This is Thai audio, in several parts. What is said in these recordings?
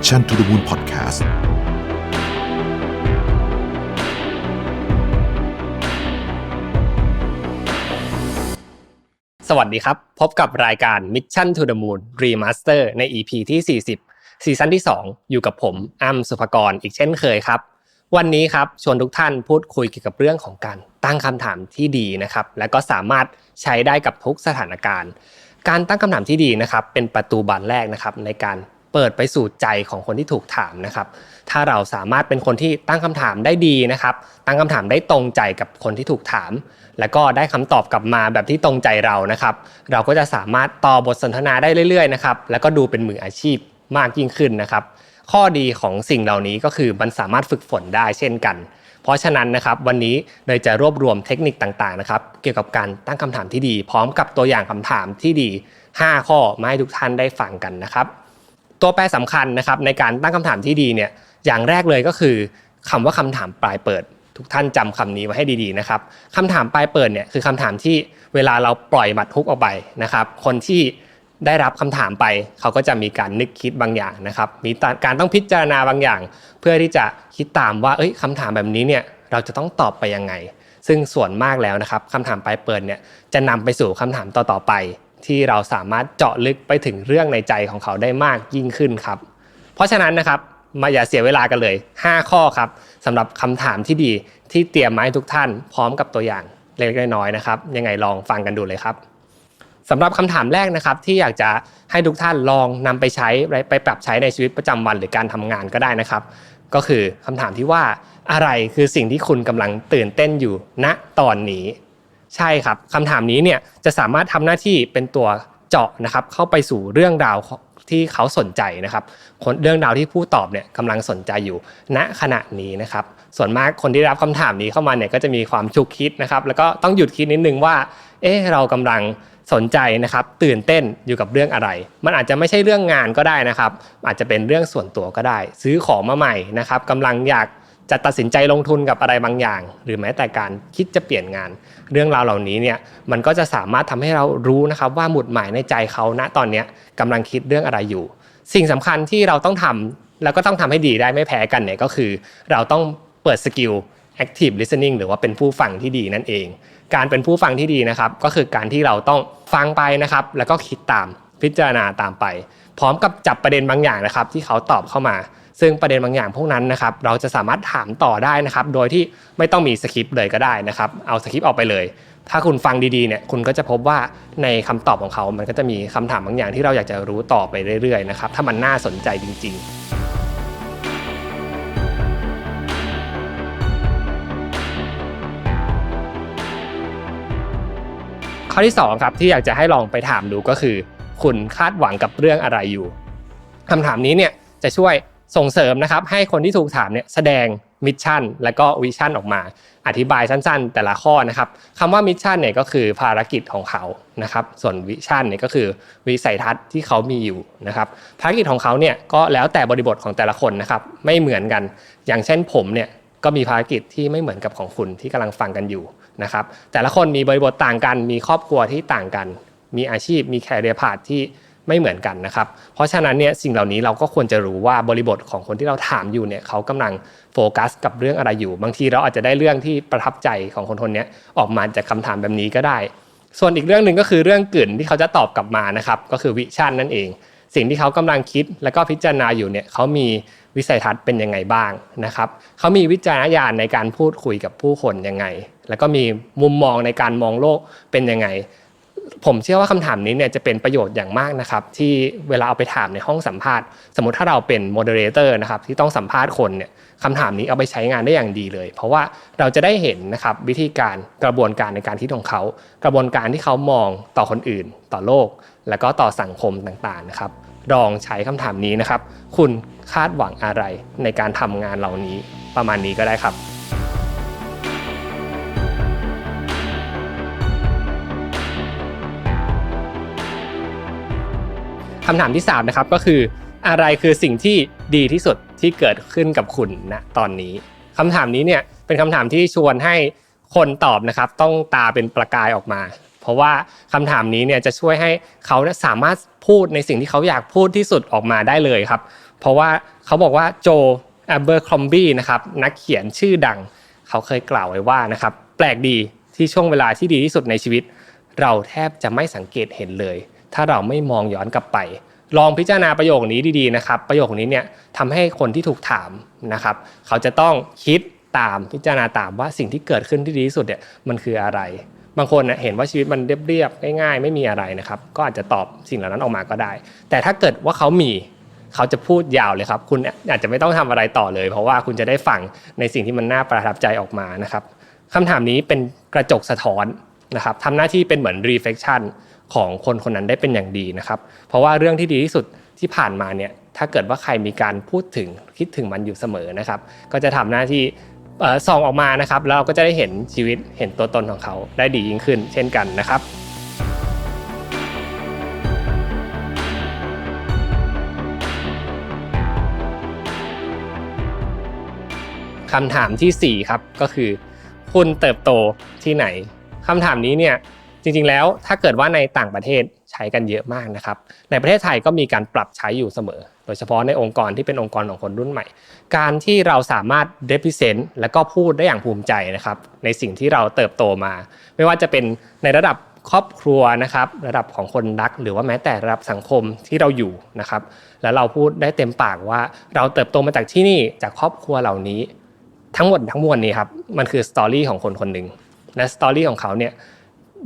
Mission to the Moon Podcast สวัสดีครับ พบกับรายการ Mission to the Moon Remaster ใน EP ที่ 40 ซีซั่นที่ 2 อยู่กับผมอ้ำสุภกรอีกเช่นเคยครับ วันนี้ครับชวนทุกท่านพูดคุยเกี่ยวกับเรื่องของการตั้งคำถามที่ดีนะครับ และก็สามารถใช้ได้กับทุกสถานการณ์ การตั้งคำถามที่ดีนะครับ เป็นประตูบานแรกนะครับในการ เปิดไปสู่ใจของคนที่ถูกถามนะครับ ถ้าเราสามารถเป็นคนที่ตั้งคำถามได้ดีนะครับ ตั้งคำถามได้ตรงใจกับคนที่ถูกถาม แล้วก็ได้คำตอบกลับมาแบบที่ตรงใจเรานะครับ เราก็จะสามารถต่อบทสนทนาได้เรื่อยๆนะครับ แล้วก็ดูเป็นมืออาชีพมากยิ่งขึ้นนะครับ ข้อดีของสิ่งเหล่านี้ก็คือมันสามารถฝึกฝนได้เช่นกัน เพราะฉะนั้นนะครับวันนี้เลยจะรวบรวมเทคนิคต่างๆนะครับ เกี่ยวกับการตั้งคำถามที่ดี พร้อมกับตัวอย่างคำถามที่ดี 5 ข้อมาให้ทุกท่านได้ฟังกันนะครับ ตัวแปรสำคัญนะครับในการตั้งคำถามที่ดีเนี่ยอย่างแรกเลยก็คือคำว่าคำถามปลายเปิด ทุกท่านจำคำนี้ไว้ให้ดีๆนะครับคำถามปลายเปิดเนี่ยคือคำถามที่เวลาเราปล่อยมัดฮุกออกไปนะครับ คนที่ได้รับคำถามไป เขาก็จะมีการนึกคิดบางอย่างนะครับ มีการต้องพิจารณาบางอย่าง เพื่อที่จะคิดตามว่าเอ้ยคำถามแบบนี้เนี่ยเราจะต้องตอบไปยังไง ซึ่งส่วนมากแล้วนะครับคำถามปลายเปิดเนี่ยจะนำไปสู่คำถามต่อๆไป ที่เราสามารถเจาะลึกไปถึงเรื่องในใจของเขาได้มากยิ่งขึ้นครับ เพราะฉะนั้นนะครับมาอย่าเสียเวลากันเลย 5 ข้อครับสำหรับคำถามที่ดีที่เตรียมมาให้ทุกท่านพร้อมกับตัวอย่างเล็กน้อยๆนะครับ ยังไงลองฟังกันดูเลยครับสำหรับคำถามแรกนะครับ ที่อยากจะให้ทุกท่านลองนำไปใช้ไปปรับใช้ในชีวิตประจำวันหรือการทำงานก็ได้นะครับ ก็คือคำถามที่ว่าอะไรคือสิ่งที่คุณกำลังตื่นเต้นอยู่ณตอนนี้ ใช่ครับคำถามนี้เนี่ยจะสามารถทำหน้าที่เป็นตัวเจาะนะครับเข้าไปสู่เรื่องราวที่เขาสนใจนะครับคนเรื่องราวที่ผู้ตอบเนี่ยกำลังสนใจอยู่ณขณะนี้นะครับ ส่วนมากคนที่รับคำถามนี้เข้ามาเนี่ยก็จะมีความชุกคิดนะครับ แล้วก็ต้องหยุดคิดนิดนึงว่า เอ๊ะเรากำลังสนใจนะครับ ตื่นเต้นอยู่กับเรื่องอะไร มันอาจจะไม่ใช่เรื่องงานก็ได้นะครับ อาจจะเป็นเรื่องส่วนตัวก็ได้ ซื้อของมาใหม่นะครับกำลังอยาก จะตัดสินใจลงทุนกับอะไรบางอย่าง หรือแม้แต่การคิดจะเปลี่ยนงาน เรื่องราวเหล่านี้เนี่ยมันก็จะสามารถทำให้เรารู้นะครับว่าหมุดหมายในใจเขาณตอนนี้กำลังคิดเรื่องอะไรอยู่ สิ่งสำคัญที่เราต้องทำแล้วก็ต้องทำให้ดีได้ไม่แพ้กันเนี่ยก็คือ เราต้องเปิดสกิล active listening หรือว่าเป็นผู้ฟังที่ดีนั่นเอง การเป็นผู้ฟังที่ดีนะครับ ก็คือการที่เราต้องฟังไปนะครับ แล้วก็คิดตาม พิจารณาตามไป พร้อมกับจับประเด็นบางอย่างนะครับ ที่เขาตอบเข้ามา ซึ่งประเด็นบางอย่างพวกนั้นนะครับ เราจะสามารถถามต่อได้นะครับ โดยที่ไม่ต้องมีสคริปต์เลยก็ได้นะครับ เอาสคริปต์ออกไปเลย ถ้าคุณฟังดีๆเนี่ยคุณก็จะพบว่าในคำตอบของเขา มันก็จะมีคำถามบางอย่างที่เราอยากจะรู้ต่อไปเรื่อยๆนะครับถ้ามันน่าสนใจจริง ๆข้อที่2ครับที่อยากจะให้ลองไปถามดูก็คือ คุณคาดหวังกับเรื่องอะไรอยู่คำถามนี้เนี่ยจะช่วยส่งเสริมนะครับให้คนที่ถูกถามเนี่ยแสดงมิชชั่นและก็วิชั่นออกมา อธิบายสั้น ๆ แต่ละข้อนะครับคำว่ามิชชั่นเนี่ยก็คือภารกิจของเขานะครับส่วนวิชั่นเนี่ยก็คือวิสัยทัศน์ที่เขามีอยู่นะครับภารกิจของเขาเนี่ยก็แล้วแต่บริบทของแต่ละคนนะครับไม่เหมือนกัน อย่างเช่นผมเนี่ยก็มีภารกิจที่ไม่เหมือนกับของคุณที่กำลังฟังกันอยู่นะครับแต่ละคนมีบริบทต่างกันมีครอบครัวที่ต่างกัน มีอาชีพมีแคริเอร์พาธที่ไม่เหมือนกันนะครับ เพราะฉะนั้นเนี่ยสิ่งเหล่านี้เราก็ควรจะรู้ว่าบริบทของคนที่เราถามอยู่เนี่ยเขากำลังโฟกัสกับเรื่องอะไรอยู่ บางทีเราอาจจะได้เรื่องที่ประทับใจของคนคนนี้ออกมาจากคำถามแบบนี้ก็ได้ ส่วนอีกเรื่องหนึ่งก็คือเรื่องกลิ่นที่เขาจะตอบกลับมานะครับก็คือวิชั่นนั่นเอง สิ่งที่เขากำลังคิดแล้วก็พิจารณาอยู่เนี่ยเขามีวิสัยทัศน์เป็นยังไงบ้างนะครับเขามีวิจารณญาณในการพูดคุยกับผู้คนยังไง แล้วก็มีมุมมองในการมองโลกเป็นยังไง ผมเชื่อว่าคำถามนี้เนี่ยจะเป็นประโยชน์อย่างมากนะครับ ที่เวลาเอาไปถามในห้องสัมภาษณ์ สมมติถ้าเราเป็นโมเดเลเตอร์นะครับที่ต้องสัมภาษณ์คนเนี่ยคำถามนี้เอาไปใช้งานได้อย่างดีเลย เพราะว่าเราจะได้เห็นนะครับวิธีการกระบวนการในการคิดของเขา กระบวนการที่เขามองต่อคนอื่น ต่อโลก แล้วก็ต่อสังคมต่างๆนะครับลองใช้คำถามนี้นะครับ คุณคาดหวังอะไรในการทำงานเหล่านี้ประมาณนี้ก็ได้ครับ คำถามที่ 3 นะครับก็คืออะไรคือสิ่งที่ดีที่สุดที่เกิดขึ้นกับคุณณตอนนี้คำถามนี้เนี่ยเป็นคำถามที่ชวนให้คนตอบนะครับ ต้องตาเป็นประกายออกมา เพราะว่าคำถามนี้เนี่ยจะช่วยให้เขาสามารถพูดในสิ่งที่เขาอยากพูดที่สุดออกมาได้เลยครับ เพราะว่าเขาบอกว่าโจแอบเบอร์คอมบี้นะครับนักเขียนชื่อดัง เขาเคยกล่าวไว้ว่านะครับแปลกดีที่ช่วงเวลาที่ดีที่สุดในชีวิต เราแทบจะไม่สังเกตเห็นเลย ถ้าเราไม่มองย้อนกลับไป ลองพิจารณาประโยคนี้ดีๆนะครับ ประโยคนี้เนี่ยทำให้คนที่ถูกถามนะครับ เขาจะต้องคิดตามพิจารณาตามว่าสิ่งที่เกิดขึ้นที่ดีที่สุดเนี่ยมันคืออะไร บางคนเห็นว่าชีวิตมันเรียบๆง่าย ๆ ไม่มีอะไรนะครับ ก็อาจจะตอบสิ่งเหล่านั้นออกมาก็ได้ แต่ถ้าเกิดว่าเขามีเขาจะพูดยาวเลยครับ คุณอาจจะไม่ต้องทำอะไรต่อเลย เพราะว่าคุณจะได้ฟังในสิ่งที่มันน่าประทับใจออกมานะครับคำถามนี้เป็นกระจกสะท้อนนะครับทำหน้าที่เป็นเหมือน reflection ของคนคนนั้นได้เป็นอย่างดีนะครับ เพราะว่าเรื่องที่ดีที่สุดที่ผ่านมาเนี่ยถ้าเกิดว่าใครมีการพูดถึงคิดถึงมันอยู่เสมอนะครับ ก็จะทำหน้าที่ส่องออกมานะครับ แล้วเราก็จะได้เห็นชีวิตเห็นตัวตนของเขาได้ดียิ่งขึ้น เช่นกันนะครับคำถามที่ 4 ครับก็คือ คุณเติบโตที่ไหนคำถามนี้เนี่ย จริงๆแล้วถ้าเกิดว่าในต่างประเทศใช้กันเยอะมากนะครับ ในประเทศไทยก็มีการปรับใช้อยู่เสมอ โดยเฉพาะในองค์กรที่เป็นองค์กรของคนรุ่นใหม่ การที่เราสามารถ represent และก็พูดได้อย่างภูมิใจนะครับ ในสิ่งที่เราเติบโตมา ไม่ว่าจะเป็นในระดับครอบครัวนะครับ ระดับของคนรัก หรือว่าแม้แต่ระดับสังคมที่เราอยู่นะครับ แล้วเราพูดได้เต็มปากว่าเราเติบโตมาจากที่นี่จากครอบครัวเหล่านี้ ทั้งหมดทั้งมวลนี้ครับมันคือสตอรี่ของคนคนหนึ่งและสตอรี่ของเขาเนี่ย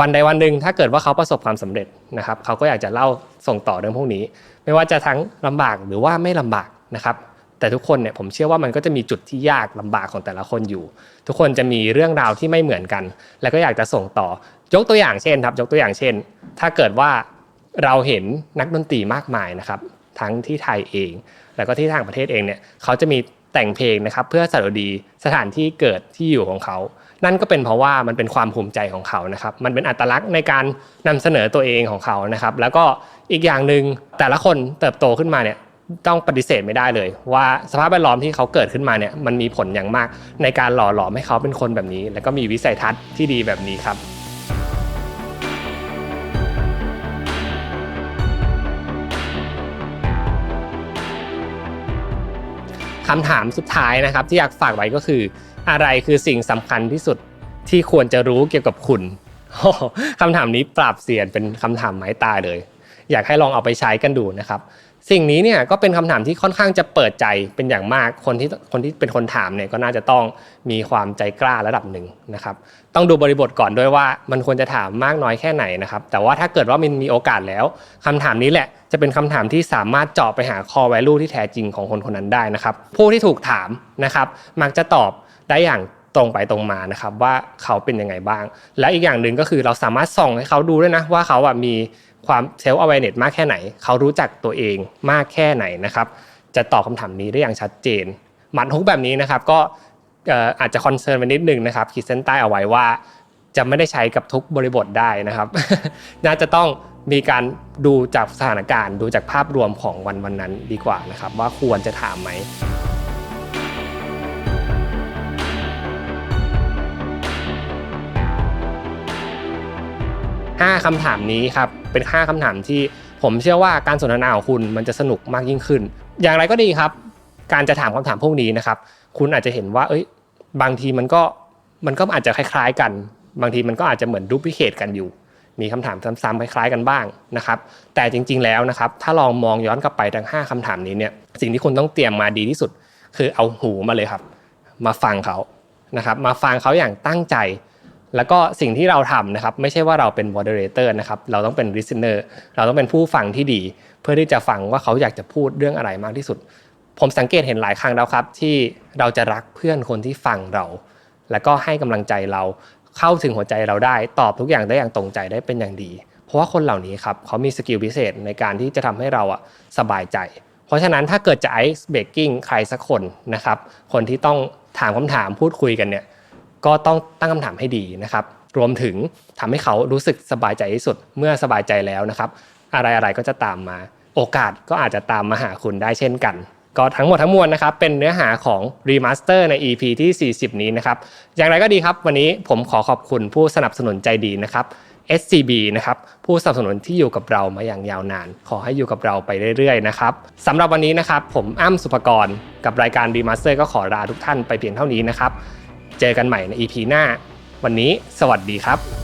วันใดวันหนึ่งถ้าเกิดว่าเขาประสบความสำเร็จนะครับ เขาก็อยากจะเล่าส่งต่อเรื่องพวกนี้ ไม่ว่าจะทั้งลำบากหรือว่าไม่ลำบากนะครับแต่ทุกคนเนี่ยผมเชื่อว่ามันก็จะมีจุดที่ยากลำบากของแต่ละคนอยู่ ทุกคนจะมีเรื่องราวที่ไม่เหมือนกัน แล้วก็อยากจะส่งต่อยกตัวอย่างเช่นครับ ยกตัวอย่างเช่น ถ้าเกิดว่าเราเห็นนักดนตรีมากมายนะครับ ทั้งที่ไทยเอง แล้วก็ที่ต่างประเทศเองเนี่ยเขาจะมี แต่งเพลงนะครับเพื่อสรดีสถานที่เกิดที่อยู่ของเขา นั่นก็เป็นเพราะว่ามันเป็นความภูมิใจของเขานะครับ มันเป็นอัตลักษณ์ในการนำเสนอตัวเองของเขานะครับ แล้วก็อีกอย่างหนึ่งแต่ละคนเติบโตขึ้นมาเนี่ยต้องปฏิเสธไม่ได้เลย ว่าสภาพแวดล้อมที่เขาเกิดขึ้นมาเนี่ยมันมีผลอย่างมากในการหล่อหลอมให้เขาเป็นคนแบบนี้ แล้วก็มีวิสัยทัศน์ที่ดีแบบนี้ครับ คำถามสุดท้ายนะครับ ที่อยากฝากไว้ก็คือ อะไรคือสิ่งสำคัญที่สุดที่ควรจะรู้เกี่ยวกับคุณคำถามนี้ปราบเสียนเป็นคำถามไม้ตายเลย อยากให้ลองเอาไปใช้กันดูนะครับ สิ่งนี้เนี่ยก็เป็นคำถามที่ค่อนข้างจะเปิดใจเป็นอย่างมากคนที่คนที่เป็นคนถามเนี่ยก็น่าจะต้องมีความใจกล้าระดับหนึ่งนะครับต้องดูบริบทก่อนด้วยว่ามันควรจะถามมากน้อยแค่ไหนนะครับแต่ว่าถ้าเกิดว่ามันมีโอกาสแล้วคำถามนี้แหละจะเป็นคำถามที่สามารถเจาะไปหา core value ที่แท้จริงของคนคนนั้นได้นะครับผู้ที่ถูกถามนะครับมักจะตอบได้อย่าง ตรงไปตรงมานะครับว่าเขาเป็นยังไงบ้าง และอีกอย่างหนึ่งก็คือเราสามารถส่องให้เขาดูด้วยนะว่าเขาอะมีความเซลล์อเวเนตมากแค่ไหน เขารู้จักตัวเองมากแค่ไหนนะครับจะตอบคำถามนี้ได้อย่างชัดเจนหมัดฮุกแบบนี้นะครับก็อาจจะคอนเซิร์นไปนิดนึงนะครับขีดเส้นใต้เอาไว้ว่า จะไม่ได้ใช้กับทุกบริบทได้นะครับ น่าจะต้องมีการดูจากสถานการณ์ ดูจากภาพรวมของวันวันนั้นดีกว่านะครับ ว่าควรจะถามไหม 5คำถามนี้ครับเป็น 5คำถามที่ผมเชื่อว่าการสนทนาของคุณมันจะสนุกมากยิ่งขึ้น อย่างไรก็ดีครับ การจะถามคำถามพวกนี้นะครับ คุณอาจจะเห็นว่า เอ้ย บางทีมันก็มันก็อาจจะคล้าย ๆ กัน บางทีมันก็อาจจะเหมือนดูพิเคทกันอยู่ มีคำถามซ้ำๆคล้าย ๆ กันบ้างนะครับ แต่จริง ๆ แล้วนะครับ ถ้าลองมองย้อนกลับไปทั้ง 5คำถามนี้เนี่ย สิ่งที่คุณต้องเตรียมมาดีที่สุด คือเอาหูมาเลยครับ มาฟังเขานะครับ มาฟังเขาอย่างตั้งใจ แล้วก็สิ่งที่เราทำนะครับไม่ใช่ว่าเราเป็น moderator นะครับเราต้องเป็น listener เราต้องเป็นผู้ฟังที่ดี เพื่อที่จะฟังว่าเขาอยากจะพูดเรื่องอะไรมากที่สุด ผมสังเกตเห็นหลายครั้งแล้วครับ ที่เราจะรักเพื่อนคนที่ฟังเรา แล้วก็ให้กำลังใจเราเข้าถึงหัวใจเราได้ ตอบทุกอย่างได้อย่างตรงใจได้เป็นอย่างดี เพราะว่าคนเหล่านี้ครับเขามีสกิลพิเศษในการที่จะทำให้เราอะสบายใจ เพราะฉะนั้นถ้าเกิดจะไอซ์เบรกกิ้งใครสักคนนะครับคนที่ต้องถามคำถามพูดคุยกันเนี่ย ก็ต้องตั้งคำถามให้ดีนะครับ รวมถึงทำให้เขารู้สึกสบายใจที่สุดเมื่อสบายใจแล้วนะครับ อะไรอะไรก็จะตามมา โอกาสก็อาจจะตามมาหาคุณได้เช่นกัน ก็ทั้งหมดทั้งมวลนะครับ เป็นเนื้อหาของรีมาสเตอร์ใน EP ที่ 40 นี้นะครับ อย่างไรก็ดีครับวันนี้ผมขอขอบคุณผู้สนับสนุนใจดีนะครับ SCB นะครับผู้สนับสนุนที่อยู่กับเรามาอย่างยาวนาน ขอให้อยู่กับเราไปเรื่อยๆนะครับสำหรับวันนี้นะครับ ผมอ้ำสุภกร กับรายการรีมาสเตอร์ก็ขอลาทุกท่านไปเพียงเท่านี้นะครับ เจอกันใหม่ใน EP หน้า วันนี้สวัสดีครับ